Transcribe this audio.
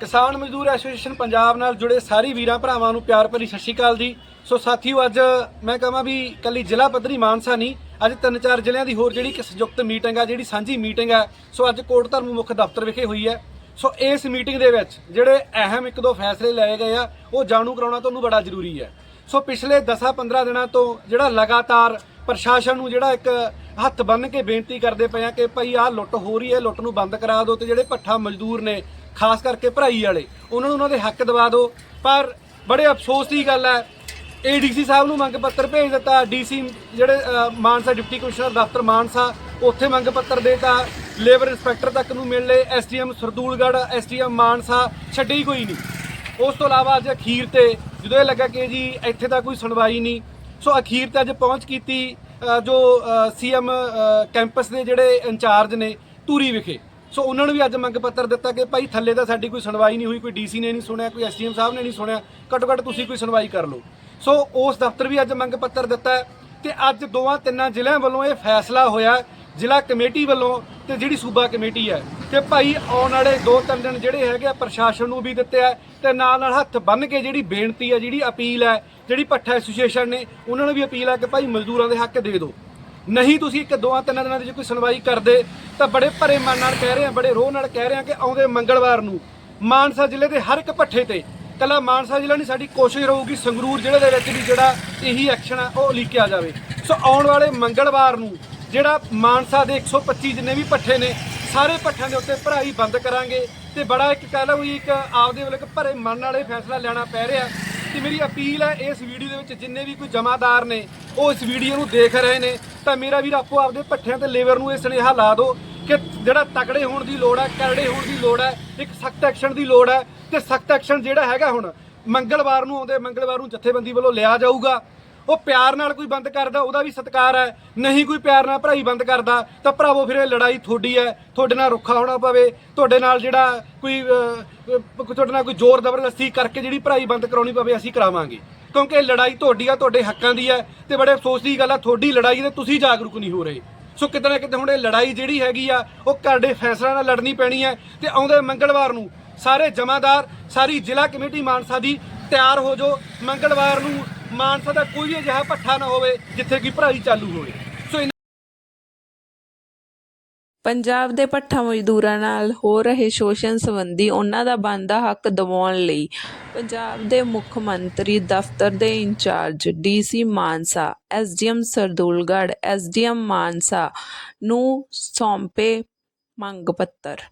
ਕਿਸਾਨ ਮਜ਼ਦੂਰ ਐਸੋਸੀਏਸ਼ਨ ਪੰਜਾਬ ਨਾਲ ਜੁੜੇ ਸਾਰੇ ਵੀਰਾਂ ਭਰਾਵਾਂ ਨੂੰ ਪਿਆਰ ਭਰੀ ਸਤਿ ਸ਼੍ਰੀ ਅਕਾਲ ਜੀ। ਸੋ ਸਾਥੀਓ, ਅੱਜ ਮੈਂ ਕਹਾਂ ਵੀ ਕੱਲੀ ਜ਼ਿਲ੍ਹਾ ਪੱਧਰੀ ਮਾਨਸਾ ਨਹੀਂ, ਅੱਜ ਤਿੰਨ ਚਾਰ ਜ਼ਿਲ੍ਹਿਆਂ ਦੀ ਹੋਰ ਜਿਹੜੀ ਕਿ ਸੰਯੁਕਤ ਮੀਟਿੰਗ ਆ, ਜਿਹੜੀ ਸਾਂਝੀ ਮੀਟਿੰਗ ਆ, ਸੋ ਅੱਜ ਕੋਟ ਧਰਮ ਮੁੱਖ ਦਫ਼ਤਰ ਵਿਖੇ ਹੋਈ ਹੈ। ਸੋ ਇਸ ਮੀਟਿੰਗ ਦੇ ਵਿੱਚ ਜਿਹੜੇ ਅਹਿਮ ਇੱਕ ਦੋ ਫੈਸਲੇ ਲਏ ਗਏ ਆ, ਉਹ ਜਾਣੂ ਕਰਾਉਣਾ ਤੁਹਾਨੂੰ ਬੜਾ ਜ਼ਰੂਰੀ ਹੈ। ਸੋ ਪਿਛਲੇ 10-15 ਦਿਨਾਂ ਤੋਂ ਜਿਹੜਾ ਲਗਾਤਾਰ ਪ੍ਰਸ਼ਾਸਨ ਨੂੰ ਜਿਹੜਾ ਇੱਕ ਹੱਥ ਬੰਨ੍ਹ ਕੇ ਬੇਨਤੀ ਕਰਦੇ ਪਏ ਆ ਕਿ ਭਾਈ ਆਹ ਲੁੱਟ ਹੋ ਰਹੀ ਹੈ, ਲੁੱਟ ਨੂੰ ਬੰਦ ਕਰਾ ਦਿਓ ਤੇ ਜਿਹੜੇ ਭੱਠਾ ਮਜ਼ਦੂਰ ਨੇ ਖਾਸ ਕਰਕੇ ਭਰਾਈ ਵਾਲੇ। ਉਹਨਾਂ ਨੂੰ ਉਹਨਾਂ ਦੇ ਹੱਕ ਦਿਵਾ ਦਿਓ। ਪਰ ਬੜੇ ਅਫਸੋਸ ਦੀ ਗੱਲ ਹੈ ਏਡੀਸੀ ਸਾਹਿਬ ਨੂੰ ਮੰਗ ਪੱਤਰ ਭੇਜ ਦਿੱਤਾ। ਡੀਸੀ ਜਿਹੜੇ ਮਾਨਸਾ ਡਿਪਟੀ ਕਮਿਸ਼ਨਰ ਦਫ਼ਤਰ ਮਾਨਸਾ ਉੱਥੇ ਮੰਗ ਪੱਤਰ ਦੇਤਾ। ਲੇਬਰ ਇੰਸਪੈਕਟਰ ਤੱਕ ਨੂੰ ਮਿਲ ਲਏ। ਐਸਟੀਐਮ ਸਰਦੂਲਗੜ੍ਹ ਐਸਟੀਐਮ ਮਾਨਸਾ ਛੱਡੀ ਕੋਈ ਨਹੀਂ। ਉਸ ਤੋਂ ਇਲਾਵਾ ਅੱਜ ਅਖੀਰ ਤੇ ਜਦੋਂ ਇਹ ਲੱਗਾ ਕਿ ਜੀ ਇੱਥੇ ਤਾਂ ਕੋਈ ਸੁਣਵਾਈ ਨਹੀਂ ਸੋ ਅਖੀਰ ਤੇ ਅੱਜ ਪਹੁੰਚ ਕੀਤੀ ਅ, ਜੋ ਸੀਐਮ ਕੈਂਪਸ ਦੇ ਜਿਹੜੇ ਇੰਚਾਰਜ ਨੇ ਧੂਰੀ ਵਿਖੇ। ਸੋ ਉਹਨਾਂ ਨੂੰ ਵੀ ਅੱਜ ਮੰਗ ਪੱਤਰ ਦਿੱਤਾ ਕਿ ਭਾਈ ਥੱਲੇ ਤਾਂ ਸਾਡੀ ਕੋਈ ਸੁਣਵਾਈ ਨਹੀਂ ਹੋਈ, ਕੋਈ ਡੀਸੀ ਨੇ ਨਹੀਂ ਸੁਣਿਆ, ਕੋਈ ਐਸਡੀਐਮ ਸਾਹਿਬ ਨੇ ਨਹੀਂ ਸੁਣਿਆ ਘੱਟੋ ਘੱਟ ਤੁਸੀਂ ਕੋਈ ਸੁਣਵਾਈ ਕਰ ਲਓ। ਸੋ ਉਸ ਦਫ਼ਤਰ ਵੀ ਅੱਜ ਮੰਗ ਪੱਤਰ ਦਿੱਤਾ ਹੈ ਤੇ ਅੱਜ ਦੋਵਾਂ ਤਿੰਨਾਂ ਜ਼ਿਲ੍ਹਿਆਂ ਵੱਲੋਂ ਇਹ ਫੈਸਲਾ ਹੋਇਆ ਜ਼ਿਲ੍ਹਾ ਕਮੇਟੀ ਵੱਲੋਂ ਤੇ ਜਿਹੜੀ ਸੂਬਾ ਕਮੇਟੀ ਹੈ, ਕਿ ਭਾਈ ਆਉਣ ਵਾਲੇ ਦੋ ਤਿੰਨ ਦਿਨ ਜਿਹੜੇ ਹੈਗੇ ਆ, ਪ੍ਰਸ਼ਾਸਨ ਨੂੰ ਵੀ ਦਿੱਤੇ ਆ ਤੇ ਨਾਲ ਨਾਲ ਹੱਥ ਬੰਨ ਕੇ ਜਿਹੜੀ ਬੇਨਤੀ ਹੈ, ਜਿਹੜੀ ਅਪੀਲ ਹੈ, ਜਿਹੜੀ ਭੱਠਾ ਐਸੋਸੀਏਸ਼ਨ ਨੇ, ਉਹਨਾਂ ਨੂੰ ਵੀ ਅਪੀਲ ਹੈ ਕਿ ਭਾਈ ਮਜ਼ਦੂਰਾਂ ਦੇ ਹੱਕ ਦੇ ਦਿਓ। ਨਹੀਂ ਤੁਸੀਂ ਇੱਕ ਦੋਆਂ ਤਿੰਨਾਂ ਦਿਨਾਂ ਦੀ ਜੇ ਕੋਈ ਸੁਣਵਾਈ ਕਰਦੇ, ਤਾਂ ਬੜੇ ਭਰੇ ਮਨ ਨਾਲ ਕਹਿ ਰਹੇ ਆ ਬੜੇ ਰੋਹ ਨਾਲ ਕਹਿ ਰਹੇ ਆ ਕਿ ਆਉਂਦੇ ਮੰਗਲਵਾਰ ਨੂੰ ਮਾਨਸਾ ਜ਼ਿਲ੍ਹੇ ਦੇ ਹਰ ਇੱਕ ਭੱਠੇ ਤੇ ਕੱਲਾ ਮਾਨਸਾ ਜ਼ਿਲ੍ਹਾ ਨਹੀਂ, ਸਾਡੀ ਕੋਸ਼ਿਸ਼ ਰਹੂਗੀ ਸੰਗਰੂਰ ਜ਼ਿਲ੍ਹੇ ਦੇ ਵਿੱਚ ਵੀ ਜਿਹੜਾ ਇਹੀ ਐਕਸ਼ਨ ਆ, ਉਹ ਲੀਕਿਆ ਜਾਵੇ। ਸੋ ਆਉਣ ਵਾਲੇ ਮੰਗਲਵਾਰ ਨੂੰ ਜਿਹੜਾ ਮਾਨਸਾ ਦੇ 125 ਜਿੰਨੇ ਵੀ ਪੱਠੇ ਨੇ, ਸਾਰੇ ਪੱਠਿਆਂ ਦੇ ਉੱਤੇ ਭਰਾਈ ਬੰਦ ਕਰਾਂਗੇ ਤੇ ਬੜਾ ਇੱਕ ਕਹਿ ਲਓ ਵੀ ਇੱਕ ਆਪਦੇ ਵੱਲ ਇੱਕ ਭਰੇ ਮਨ ਨਾਲ ਇਹ ਫੈਸਲਾ ਲੈਣਾ ਪੈ ਰਿਹਾ। ਤੇ ਮੇਰੀ ਅਪੀਲ ਹੈ ਇਸ ਵੀਡੀਓ ਦੇ ਵਿੱਚ ਜਿੰਨੇ ਵੀ ਕੋਈ ਜਮਾਦਾਰ ਨੇ, ਉਹ ਇਸ ਵੀਡੀਓ ਨੂੰ ਦੇਖ ਰਹੇ ਨੇ, ਤਾਂ ਮੇਰਾ ਵੀਰ ਆਪੋ ਆਪਦੇ ਪੱਠਿਆਂ ਤੇ ਲੇਬਰ ਨੂੰ ਇਹ ਸੁਨੇਹਾ ਲਾ ਦਿਓ ਕਿ ਜਿਹੜਾ ਤਕੜੇ ਹੋਣ ਦੀ ਲੋੜ ਹੈ, ਕਰੜੇ ਹੋਣ ਦੀ ਲੋੜ ਹੈ, ਇੱਕ ਸਖਤ ਐਕਸ਼ਨ ਦੀ ਲੋੜ ਹੈ ਤੇ ਸਖਤ ਐਕਸ਼ਨ ਜਿਹੜਾ ਹੈਗਾ ਹੁਣ ਮੰਗਲਵਾਰ ਨੂੰ ਆਉਂਦੇ, ਮੰਗਲਵਾਰ ਨੂੰ ਜਥੇਬੰਦੀ ਵੱਲੋਂ ਲਿਆ ਜਾਊਗਾ। ਉਹ ਪਿਆਰ ਨਾਲ ਕੋਈ ਬੰਦ ਕਰਦਾ, ਉਹਦਾ ਵੀ ਸਤਿਕਾਰ ਹੈ। ਨਹੀਂ ਕੋਈ ਪਿਆਰ ਨਾਲ ਭਰਾਈ ਬੰਦ ਕਰਦਾ, ਤਾਂ ਭਰਾਵੋ, ਫਿਰ ਇਹ ਲੜਾਈ ਤੁਹਾਡੀ ਹੈ। ਤੁਹਾਡੇ ਨਾਲ ਰੁੱਖਾ ਹੋਣਾ ਪਵੇ, ਤੁਹਾਡੇ ਨਾਲ ਜਿਹੜਾ ਕੋਈ ਤੁਹਾਡੇ ਨਾਲ ਕੋਈ ਜ਼ੋਰ ਜ਼ਬਰਦਸਤੀ ਕਰਕੇ ਜਿਹੜੀ ਭਰਾਈ ਬੰਦ ਕਰਾਉਣੀ ਪਵੇ, ਅਸੀਂ ਕਰਾਵਾਂਗੇ। ਕਿਉਂਕਿ ਇਹ ਲੜਾਈ ਤੁਹਾਡੀ ਆ, ਤੁਹਾਡੇ ਹੱਕਾਂ ਦੀ ਹੈ ਤੇ ਬੜੇ ਅਫਸੋਸ ਦੀ ਗੱਲ ਆ, ਤੁਹਾਡੀ ਲੜਾਈ ਤੇ ਤੁਸੀਂ ਜਾਗਰੂਕ ਨਹੀਂ ਹੋ ਰਹੇ। ਸੋ ਕਿਤੇ ਨਾ ਕਿਤੇ ਹੁਣ ਇਹ ਲੜਾਈ ਜਿਹੜੀ ਹੈਗੀ ਆ, ਉਹ ਘਰ ਦੇ ਫੈਸਲਿਆਂ ਨਾਲ ਲੜਨੀ ਪੈਣੀ ਹੈ ਤੇ ਆਉਂਦੇ ਮੰਗਲਵਾਰ ਨੂੰ ਸਾਰੇ ਜਮਾਦਾਰ, ਸਾਰੀ ਜ਼ਿਲ੍ਹਾ ਕਮੇਟੀ ਮਾਨਸਾ ਦੀ ਤਿਆਰ ਹੋ ਜਾਓ। ਮੰਗਲਵਾਰ ਨੂੰ ਮਾਨਸਾ ਦਾ ਕੋਈ ਵੀ ਅਜਿਹਾ ਪੱਠਾ ਨਾ ਹੋਵੇ ਜਿੱਥੇ ਕਿ ਭਰਾਈ ਚਾਲੂ ਹੋਵੇ। ਪੰਜਾਬ ਦੇ ਭੱਠਾ ਮਜ਼ਦੂਰਾਂ ਨਾਲ ਹੋ ਰਹੇ ਸ਼ੋਸ਼ਣ ਸੰਬੰਧੀ ਉਹਨਾਂ ਦਾ ਬਣਦਾ ਹੱਕ ਦਿਵਾਉਣ ਲਈ ਪੰਜਾਬ ਦੇ ਮੁੱਖ ਮੰਤਰੀ ਦਫ਼ਤਰ ਦੇ incharge DC Mansa SDM Sardulgarh SDM Mansa ਨੂੰ ਸੌਂਪੇ ਮੰਗ ਪੱਤਰ।